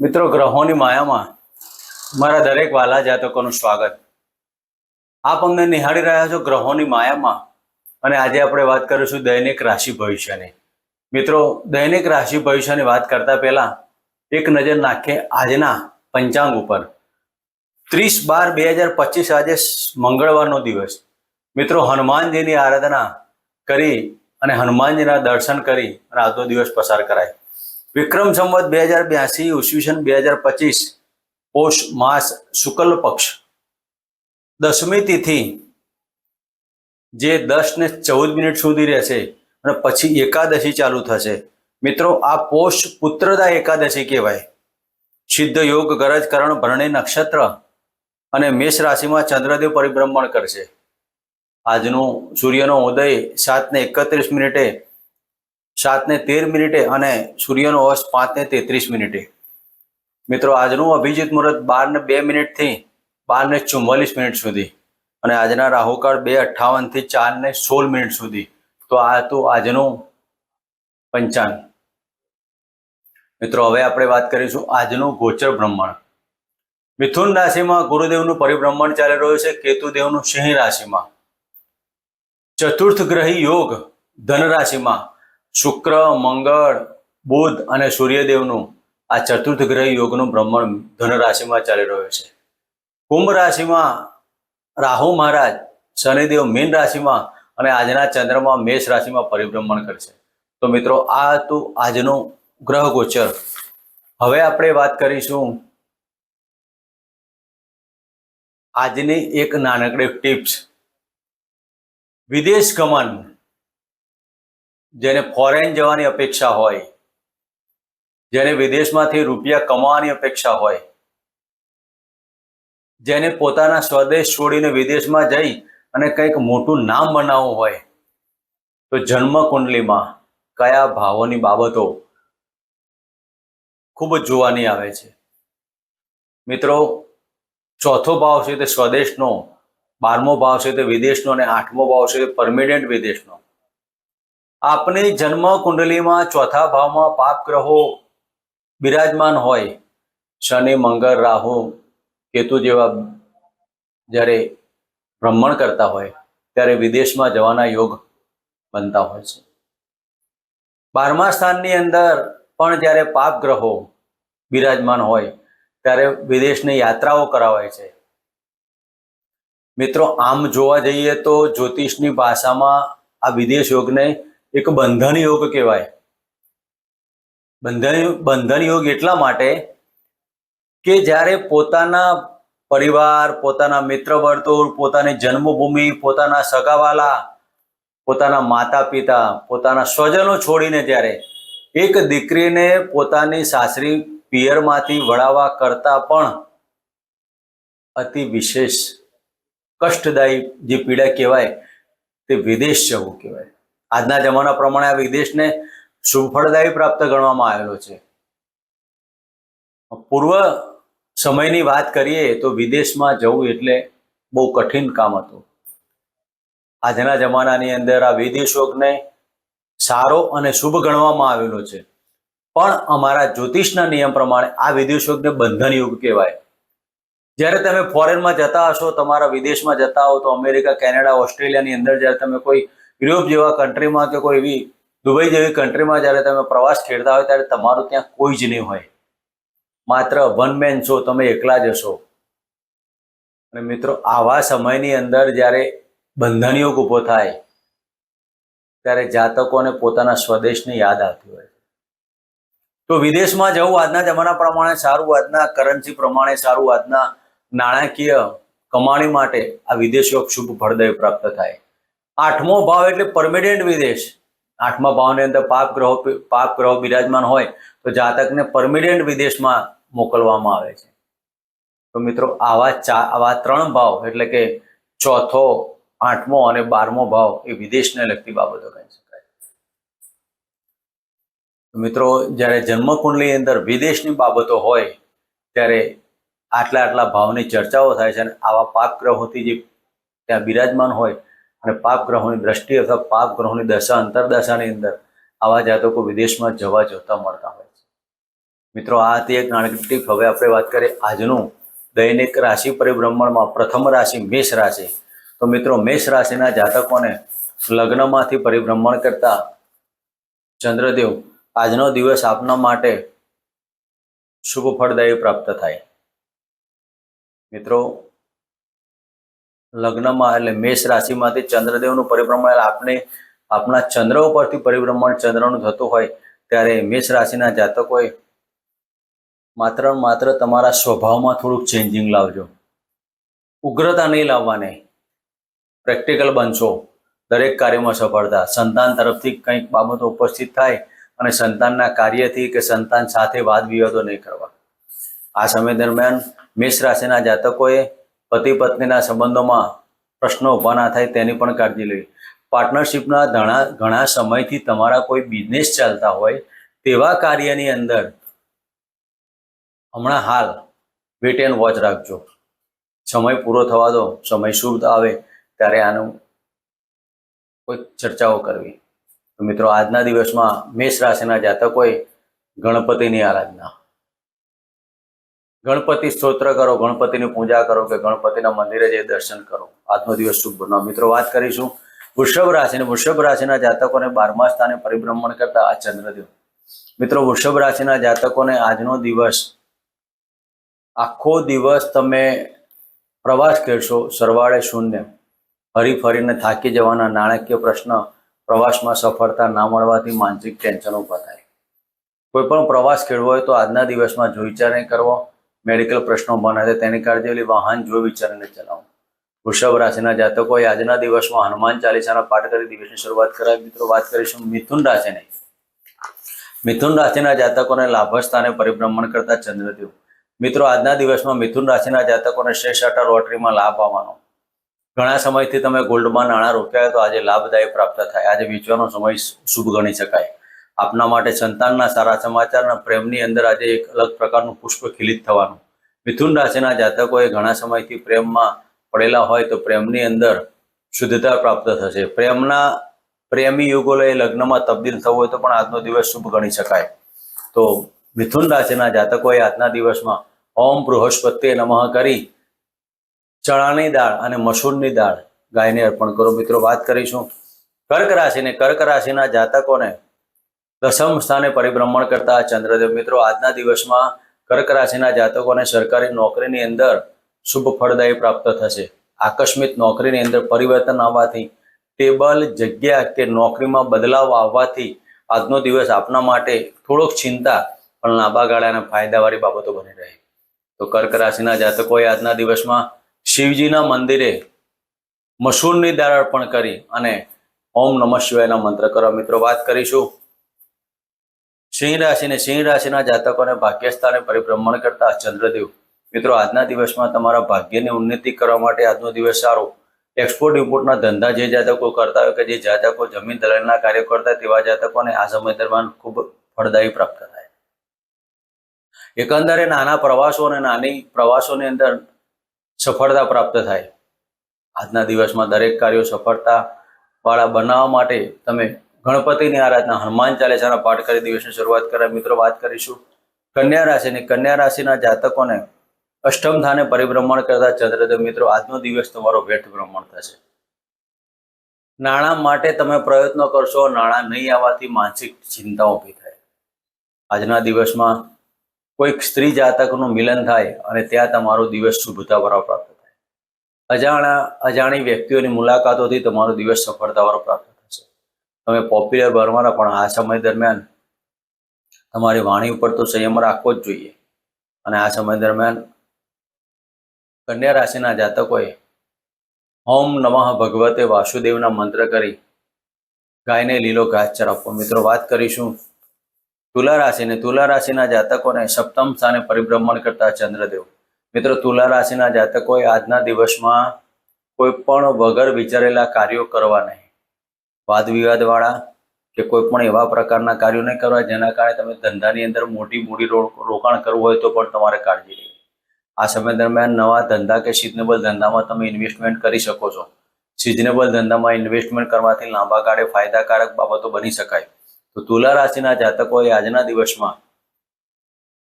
મિત્રો, ગ્રહોની માયામાં મારા દરેક વાલા જાતકોનું સ્વાગત. આપ અમને નિહાળી રહ્યા છો ગ્રહોની માયામાં અને આજે આપણે વાત કરીશું દૈનિક રાશિ ભવિષ્યની. મિત્રો, દૈનિક રાશિ ભવિષ્યની વાત કરતા પહેલા એક નજર નાખીએ આજના પંચાંગ ઉપર. ત્રીસ બાર બે હજાર પચીસ આજે મંગળવારનો દિવસ. મિત્રો, હનુમાનજીની આરાધના કરી અને હનુમાનજીના દર્શન કરી અને આજનો દિવસ પસાર કરાય. વિક્રમ સંવત બે હજાર બ્યાસી ઈસવીસન બે હજાર પચીસ, પોષ માસ શુક્લ પક્ષ. દસમી તિથિ, જે દસ ને ચૌદ મિનિટ સુધી રહેશે અને પછી એકાદશી ચાલુ થશે. મિત્રો, આ પોષ પુત્રદા એકાદશી કહેવાય. સિદ્ધ યોગ ગરજ કરણ ભરણી નક્ષત્ર અને મેષ રાશિમાં ચંદ્રદેવ પરિભ્રમણ કરશે. આજનું સૂર્યનો ઉદય સાત ને એકત્રીસ મિનિટે સાત ને તેર મિનિટે અને સૂર્યનો અસ્ત પાંચ ને તેત્રીસ મિનિટે. મિત્રો, આજનું અભિજીત મુહૂર્ત બાર ને બે મિનિટથી બાર ને ચુમ્માલીસ મિનિટ સુધી અને આજના રાહુકાળ બે અઠ્ઠાવનથી ચાર ને સોળ મિનિટ સુધી. તો આ હતું આજનું પંચાંગ. મિત્રો, હવે આપણે વાત કરીશું આજનું ગોચર બ્રહ્માંડ. મિથુન રાશિમાં ગુરુદેવનું પરિભ્રમણ ચાલી રહ્યું છે, કેતુદેવનું સિંહ રાશિમાં. ચતુર્થ ગ્રહી યોગ ધન રાશિમાં. શુક્ર, મંગળ, બુધ અને સૂર્યદેવનું આ ચતુર્થ ગ્રહ યોગનું ભ્રમણ ધન રાશિમાં ચાલી રહ્યું છે. કુંભ રાશિમાં રાહુ મહારાજ, શનિદેવ મીન રાશિમાં અને આજના ચંદ્રમાં મેષ રાશિમાં પરિભ્રમણ કરશે. તો મિત્રો, આ હતું આજનું ગ્રહ ગોચર. હવે આપણે વાત કરીશું આજની એક નાનકડી ટિપ્સ વિદેશ ગમન. જેને ફોરેન જવાની અપેક્ષા હોય, જેને વિદેશમાંથી રૂપિયા કમાવાની અપેક્ષા હોય, જેને પોતાના સ્વદેશ છોડીને વિદેશમાં જઈ અને કંઈક મોટું નામ બનાવવું હોય, તો જન્મ કુંડલીમાં કયા ભાવોની બાબતો ખૂબ જ જોવાની આવે છે. મિત્રો, ચોથો ભાવ છે તે સ્વદેશનો, બારમો ભાવ છે તે વિદેશનો અને આઠમો ભાવ છે તે પરમિનન્ટ વિદેશનો. આપની જન્મ કુંડલીમાં ચોથા ભાવમાં પાપ ગ્રહો બિરાજમાન હોય, શનિ, મંગળ, રાહુ, કેતુ જેવા જ્યારે ભ્રમણ કરતા હોય, ત્યારે વિદેશમાં જવાના યોગ બનતા હોય છે. બારમા સ્થાનની અંદર પણ જ્યારે પાપ ગ્રહો બિરાજમાન હોય, ત્યારે વિદેશની યાત્રાઓ કરાવાય છે. મિત્રો, આમ જોવા જઈએ તો જ્યોતિષની ભાષામાં આ વિદેશ યોગને એક બંધન યોગ કહેવાય. બંધન બંધન યોગ એટલા માટે કે જ્યારે પોતાના પરિવાર, પોતાના મિત્ર વર્તુળ, પોતાની જન્મભૂમિ, પોતાના સગાવાલા, પોતાના માતા પિતા પોતાના સ્વજનો છોડીને જ્યારે એક દીકરીને પોતાની સાસરી પિયરમાંથી વળાવવા કરતા પણ અતિ વિશેષ, કષ્ટદાયી જે પીડા કહેવાય તે વિદેશ જવું કહેવાય. આજના જમાના પ્રમાણે આ વિદેશને સુફળદાયી પ્રાપ્ત ગણવામાં આવેલો છે. પૂર્વ સમયની વાત કરીએ તો વિદેશમાં જવું એટલે બહુ કઠિન કામ હતું. આજના જમાનાની અંદર આ વિદેશોકને સારો અને શુભ ગણવામાં આવેલો છે. પણ અમારા જ્યોતિષના નિયમ પ્રમાણે આ વિદેશ યોગને બંધન યુગ કહેવાય. જ્યારે તમે ફોરેનમાં જતા હશો, તમારા વિદેશમાં જતા હો, તો અમેરિકા, કેનેડા, ઓસ્ટ્રેલિયાની અંદર જ્યારે તમે કોઈ યુરોપ જેવા કન્ટ્રીમાં કે કોઈ એવી દુબઈ જેવી કન્ટ્રીમાં જ્યારે તમે પ્રવાસ ખેડતા હોય ત્યારે તમારું ત્યાં કોઈ જ નહીં હોય. માત્ર વન મેન છો તમે એકલા જ હશો. અને મિત્રો, આવા સમયની અંદર જ્યારે બંધન ઊભો થાય, ત્યારે જાતકોને પોતાના સ્વદેશની યાદ આવતી હોય તો વિદેશમાં જવું આજના જમાના પ્રમાણે સારું, આજના કરન્સી પ્રમાણે સારું, આજના નાણાકીય કમાણી માટે આ વિદેશ યોગ શુભ ફળદાય પ્રાપ્ત થાય. આઠમો ભાવ એટલે પરમિનન્ટ વિદેશ. આઠમા ભાવની અંદર પાપ ગ્રહો પાપ ગ્રહો બિરાજમાન હોય તો જાતકને પરમિનન્ટ વિદેશમાં મોકલવામાં આવે છે. તો મિત્રો, આવા ચા, આવા ત્રણ ભાવ એટલે કે ચોથો, આઠમો અને બારમો ભાવ એ વિદેશને લગતી બાબતો કહી શકાય. મિત્રો, જ્યારે જન્મકુંડલી અંદર વિદેશની બાબતો હોય, ત્યારે આટલા આટલા ભાવની ચર્ચાઓ થાય છે અને આવા પાપ ગ્રહોથી જે ત્યાં બિરાજમાન હોય અને પાપ ગ્રહોની દ્રષ્ટિ અથવા પાપ ગ્રહોની દશા, અંતરદશાની અંદર આવા જાતકો વિદેશમાં જવા જોતા મળતા હોય છે. મિત્રો, આ હતી એક નાણાકીય ટીપ. હવે આપણે વાત કરીએ આજનું દૈનિક રાશિ પરિભ્રમણમાં. પ્રથમ રાશિ મેષ રાશિ. તો મિત્રો, મેષ રાશિના જાતકોને લગ્નમાંથી પરિભ્રમણ કરતા ચંદ્રદેવ, આજનો દિવસ આપના માટે શુભ ફળદાયી પ્રાપ્ત થાય. મિત્રો લગ્નમાં એટલે મેષ રાશિમાંથી ચંદ્રદેવનું પરિભ્રમણ, એટલે આપણે આપણા ચંદ્ર ઉપરથી પરિભ્રમણ ચંદ્રનું થતું હોય ત્યારે મેષ રાશિના જાતકોએ માત્ર માત્ર તમારા સ્વભાવમાં થોડુંક ચેન્જિંગ લાવજો. ઉગ્રતા નહીં લાવવાની. પ્રેક્ટિકલ બનશો. દરેક કાર્યમાં સફળતા. સંતાન તરફથી કંઈક બાબતો ઉપસ્થિત થાય અને સંતાનના કાર્યથી કે સંતાન સાથે વાદ વિવાદો નહીં કરવા. આ સમય દરમિયાન મેષ રાશિના જાતકોએ પતિ પત્નીના સંબંધોમાં પ્રશ્નો ઊભા ના થાય તેની પણ કાળજી લેવી. પાર્ટનરશિપના ઘણા ઘણા સમયથી તમારા કોઈ બિઝનેસ ચાલતા હોય તેવા કાર્યની અંદર હમણાં હાલ વેટ એન્ડ વોચ રાખજો. સમય પૂરો થવા દો, સમય શુભ આવે ત્યારે આનું કોઈ ચર્ચાઓ કરવી. મિત્રો, આજના દિવસમાં મેષ રાશિના જાતકોએ ગણપતિની આરાધના. ગણપતિ સ્તોત્ર કરો, ગણપતિની પૂજા કરો કે ગણપતિના મંદિરે જઈ દર્શન કરો. આજનો દિવસ શુભ બનાવો મિત્રો, વાત કરીશું વૃષભ રાશિ વૃષભ રાશિના જાતકોને બારમા સ્થાને પરિભ્રમણ કરતા આ ચંદ્રદેવ. મિત્રો, વૃષભ રાશિના જાતકોને આજનો દિવસ, આખો દિવસ તમે પ્રવાસ કરશો સરવાળે શૂન્ય. હરીફરીને થાકી જવાના નાણાકીય પ્રશ્ન પ્રવાસમાં સફળતા ના મળવાથી માનસિક ટેન્શન ઊભા થાય. કોઈ પણ પ્રવાસ ખેડવો હોય તો આજના દિવસમાં જોઈચાર નહીં કરવો. મેડિકલ પ્રશ્નો બને છે તેની કાળજી વાહન જો વિચારીને ચલાવો. વૃષભ રાશિના જાતકોએ આજના દિવસમાં હનુમાન ચાલીસાના પાઠ કરી દિવસની શરૂઆત કરાવી. મિત્રો, વાત કરીશું મિથુન રાશિની. મિથુન રાશિના જાતકોને લાભ પરિભ્રમણ કરતા ચંદ્રદેવ મિત્રો, આજના દિવસમાં મિથુન રાશિના જાતકોને શ્રેષ્ઠ અટા લોટરીમાં લાભ આવવાનો ઘણા સમયથી તમે ગોલ્ડમાં નાણાં રોક્યા તો આજે લાભદાયી પ્રાપ્ત થાય. આજે વેચવાનો સમય શુભ ગણી શકાય. આપના માટે સંતાનના સારા સમાચારના પ્રેમની અંદર આજે એક અલગ પ્રકારનું પુષ્પ ખીલિત થવાનું. મિથુન રાશિના જાતકોએ ઘણા સમયથી પ્રેમમાં પડેલા હોય તો પ્રેમની અંદર શુદ્ધતા પ્રાપ્ત થશે. પ્રેમના પ્રેમી યુગોએ લગ્નમાં તબદીલ થવું હોય તો પણ આજનો દિવસ શુભ ગણી શકાય. તો મિથુન રાશિના જાતકોએ આજના દિવસમાં ઓમ બૃહસ્પતિએ નમઃ કરી ચણાની દાળ અને મસૂરની દાળ ગાયને અર્પણ કરો. મિત્રો, વાત કરીશું કર્ક રાશિને. કર્ક રાશિના જાતકોને દસમ સ્થાને પરિભ્રમણ કરતા ચંદ્રદેવ મિત્રો આજના દિવસમાં કર્ક રાશિના જાતકોને સરકારી નોકરીની અંદર શુભ ફળદાયી પ્રાપ્ત થશે. આકસ્મિક નોકરીની અંદર પરિવર્તન આવવાથી, ટેબલ, જગ્યા કે નોકરીમાં બદલાવ આવવાથી આજનો દિવસ આપના માટે થોડોક ચિંતા પણ લાંબા ગાળાના ફાયદાવાળી બાબતો બની રહે. તો કર્ક રાશિના જાતકોએ આજના દિવસમાં શિવજીના મંદિરે મસૂરની દાળ અર્પણ કરી અને ઓમ નમઃ શિવાયના મંત્ર કરવા મિત્રો વાત કરીશું. સિંહ રાશિને સિંહ રાશિના જાતકોને ભાગ્યસ્થાને પરિભ્રમણ કરતા ચંદ્રદેવ, મિત્રો આજના દિવસમાં તમારા ભાગ્યની ઉન્નતિ કરવા માટે આજનો દિવસ સારો. એક્સપોર્ટ ઇમ્પોર્ટના ધંધા જે જાતકો કરતા હોય કે જે જાતકો જમીન દલાલના કાર્ય કરતા તેવા જાતકોને આ સમય દરમિયાન ખૂબ ફળદાયી પ્રાપ્ત થાય. એકંદરે નાના પ્રવાસો અને નાની પ્રવાસોની અંદર સફળતા પ્રાપ્ત થાય. આજના દિવસમાં દરેક કાર્યો સફળતા વાળા બનાવવા માટે તમે ગણપતિની આરાધના હનુમાન ચાલીસાના પાઠ કરી દિવસની શરૂઆત કર્યા મિત્રો, વાત કરીશું કન્યા રાશિની કન્યા રાશિના જાતકોને અષ્ટમ સ્થાને પરિભ્રમણ કરતા ચંદ્રદેવ. મિત્રો, આજનો દિવસ તમારો વેઠ ભ્રમણ થશે. નાણાં માટે તમે પ્રયત્નો કરશો, નાણાં નહીં આવવાથી માનસિક ચિંતા ઊભી થાય. આજના દિવસમાં કોઈક સ્ત્રી જાતકનું મિલન થાય અને ત્યાં તમારો દિવસ શુભતાવાળો પ્રાપ્ત થાય. અજાણા અજાણી વ્યક્તિઓની મુલાકાતોથી તમારો દિવસ સફળતાવાળો પ્રાપ્ત થશે તમે પોપ્યુલર બનવાના, પણ આ સમય દરમિયાન તમારી વાણી ઉપર તો સંયમ રાખવો જ જોઈએ. અને આ સમય દરમિયાન કન્યા રાશિના જાતકોએ ઓમ નમઃ ભગવતે વાસુદેવના મંત્ર કરી ગાયને લીલો ઘાસચાર આપવો મિત્રો, વાત કરીશું તુલા રાશિને. તુલા રાશિના જાતકોને સપ્તમ સ્થાને પરિભ્રમણ કરતા ચંદ્રદેવ. મિત્રો, તુલા રાશિના જાતકોએ આજના દિવસમાં કોઈ પણ વગર વિચારેલા કાર્યો કરવા નહીં. વાદ વિવાદ વાળા કે કોઈ પણ એવા પ્રકારના કાર્યો નહીં કરવા જેના કારણે તમે ધંધાની અંદર મોટી મૂડી રોકાણ કરવું હોય તો પણ તમારે કાળજી લેવી. આ સમય દરમિયાન નવા ધંધા કે સિઝનેબલ ધંધામાં તમે ઇન્વેસ્ટમેન્ટ કરી શકો છો. સિઝનેબલ ધંધામાં ઇન્વેસ્ટમેન્ટ કરવાથી લાંબા ગાળે ફાયદાકારક બાબતો બની શકાય. તો તુલા રાશિના જાતકોએ આજના દિવસમાં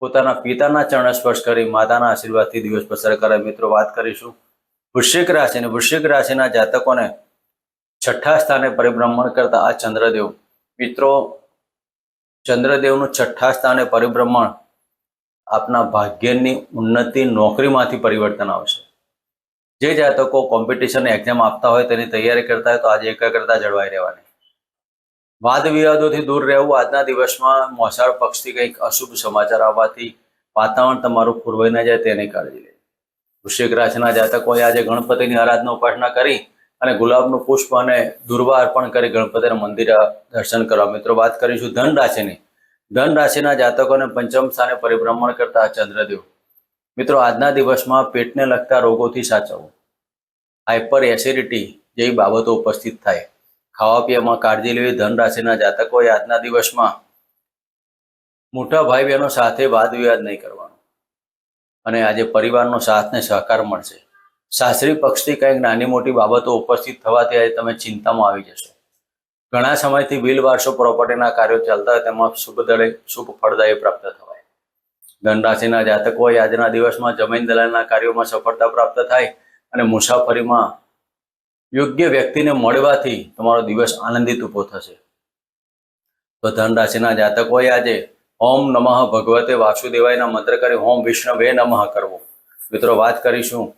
પોતાના પિતાના ચરણ સ્પર્શ કરી માતાના આશીર્વાદથી દિવસ પસાર કરે મિત્રો, વાત કરીશું વૃશ્ચિક રાશિ અને વૃશ્ચિક રાશિના જાતકોને છઠ્ઠા સ્થાને પરિભ્રમણ કરતા આ ચંદ્રદેવ. મિત્રો, ચંદ્રદેવનું છઠ્ઠા સ્થાને પરિભ્રમણ આપના ભાગ્યની ઉન્નતિ નોકરીમાંથી પરિવર્તન આવશે. જે જાતકો કોમ્પિટિશન એક્ઝામ આપતા હોય તેની તૈયારી કરતા હોય તો આજે એકાગ્રતા જળવાઈ રહેવાની. વાદ વિવાદોથી દૂર રહેવું આજના દિવસમાં મોસાળ પક્ષથી કંઈક અશુભ સમાચાર આવવાથી વાતાવરણ તમારું પૂરવાઈ ન જાય તેની કાળજી લે. વૃશ્ચિક રાશિના જાતકોએ આજે ગણપતિની આરાધના ઉપાસના કરી અને ગુલાબનું પુષ્પ અને દુર્વા અર્પણ કરી ગણપતિના મંદિરે દર્શન કરવા. મિત્રો, વાત કરીશું ધન રાશિની. ધન રાશિના જાતકોને પંચમ સ્થાને પરિભ્રમણ કરતા ચંદ્રદેવ. મિત્રો, આજના દિવસમાં પેટને લગતા રોગોથી સાચવવું. હાઇપર એસિડિટી જેવી બાબતો ઉપસ્થિત થાય. ખાવા પીવામાં કાળજી લેવી ધન રાશિના જાતકોએ આજના દિવસમાં મોટા ભાઈ બહેનો સાથે વાદ વિવાદ નહીં કરવાનો. અને આજે પરિવારનો સાથ ને સહકાર મળશે. સાસરી પક્ષથી કંઈક નાની મોટી બાબતો ઉપસ્થિત થવાથી આજે તમે ચિંતામાં આવી જશો. ઘણા સમયથી બિલ વારસો પ્રોપર્ટીના કાર્યો ચાલતા હોય તેમાં શુભ દળે શુભ ફળદાયી પ્રાપ્ત થવાય. ધન રાશિના જાતકોએ આજના દિવસમાં જમીન દલાલના કાર્યોમાં સફળતા પ્રાપ્ત થાય અને મુસાફરીમાં યોગ્ય વ્યક્તિને મળવાથી તમારો દિવસ આનંદિત ઊભો થશે. તો ધન રાશિના જાતકોએ આજે ઓમ નમઃ ભગવતે વાસુદેવાયના મંત્ર કરી ઓમ વિષ્ણવે નમઃ કરવો. મિત્રો, વાત કરીશું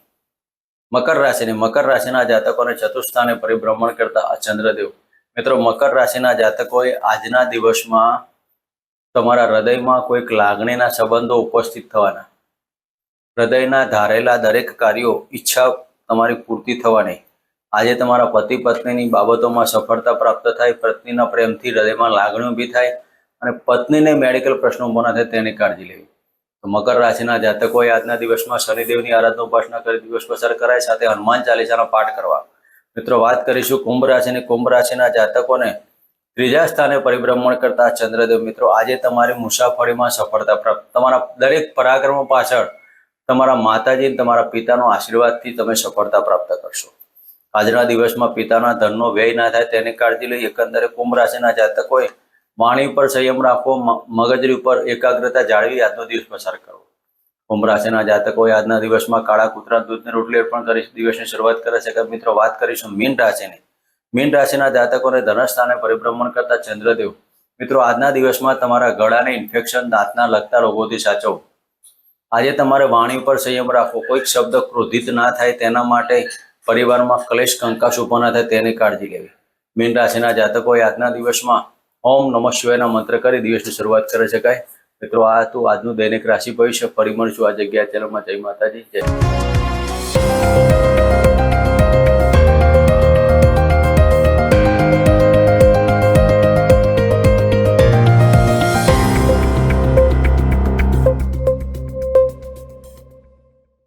મકર રાશિની, મકર રાશિના જાતકોને ચતુર્સ્થાને પરિભ્રમણ કરતા આ ચંદ્રદેવ. મિત્રો, મકર રાશિના જાતકોએ આજના દિવસમાં તમારા હૃદયમાં કોઈક લાગણીના સંબંધો ઉપસ્થિત થવાના. હૃદયના ધારેલા દરેક કાર્યો, ઈચ્છા તમારી પૂર્તિ થવાની. આજે તમારા પતિ પત્નીની બાબતોમાં સફળતા પ્રાપ્ત થાય, પત્નીના પ્રેમથી હૃદયમાં લાગણી ઊભી થાય અને પત્નીને મેડિકલ પ્રશ્નો ના થાય તેની કાળજી લેવી. મકર રાશિના જાતકોએ આજના દિવસમાં શનિદેવની આરાધના ઉપાસના કરી દિવસ પસાર કરાય સાથે હનુમાન ચાલીસાનો પાઠ કરવા. મિત્રો, વાત કરીશું કુંભ રાશિની. કુંભ રાશિના જાતકોને ત્રીજા સ્થાને પરિભ્રમણ કરતા ચંદ્રદેવ. મિત્રો, આજે તમારી મુસાફરીમાં સફળતા પ્રાપ્ત. તમારા દરેક પરાક્રમો પાછળ તમારા માતાજી તમારા પિતાનો આશીર્વાદથી તમે સફળતા પ્રાપ્ત કરશો. આજના દિવસમાં પિતાના ધનનો વ્યય ના થાય તેની કાળજી લઈ એકંદરે કુંભ રાશિના જાતકોએ વાણી ઉપર સંયમ રાખવો મગજરી ઉપર એકાગ્રતા જાળવી આજનો દિવસ પસાર કરવો. કુંભ રાશિના જાતકો આજના દિવસમાં કાળા કૂતરા, દૂધને રોટલી અર્પણ કરી દિવસની શરૂઆત કરે છે. મિત્રો વાત કરીશું મીન રાશિની, મીન રાશિના જાતકોને ધનસ્થાને પરિભ્રમણ કરતા ચંદ્રદેવ, મિત્રો આજના દિવસમાં તમારા ગળાને ઇન્ફેક્શન, દાંતના લગતા રોગોથી સાચવો. આજે તમારે વાણી ઉપર સંયમ રાખવો. કોઈક શબ્દ ક્રોધિત ના થાય તેના માટે પરિવારમાં ક્લેશ કંકાશ ઊભો ના થાય તેની કાળજી લેવી. મીન રાશિના જાતકોએ આજના દિવસમાં ઓમ નમઃ શિવાયના મંત્ર કરી દિવસની શરૂઆત કરી શકાય મિત્રો, આ હતું આજનું દૈનિક રાશિ ભવિષ્ય ફરી મળશું આ જગ્યા ચેનલમાં જય માતાજી. જય.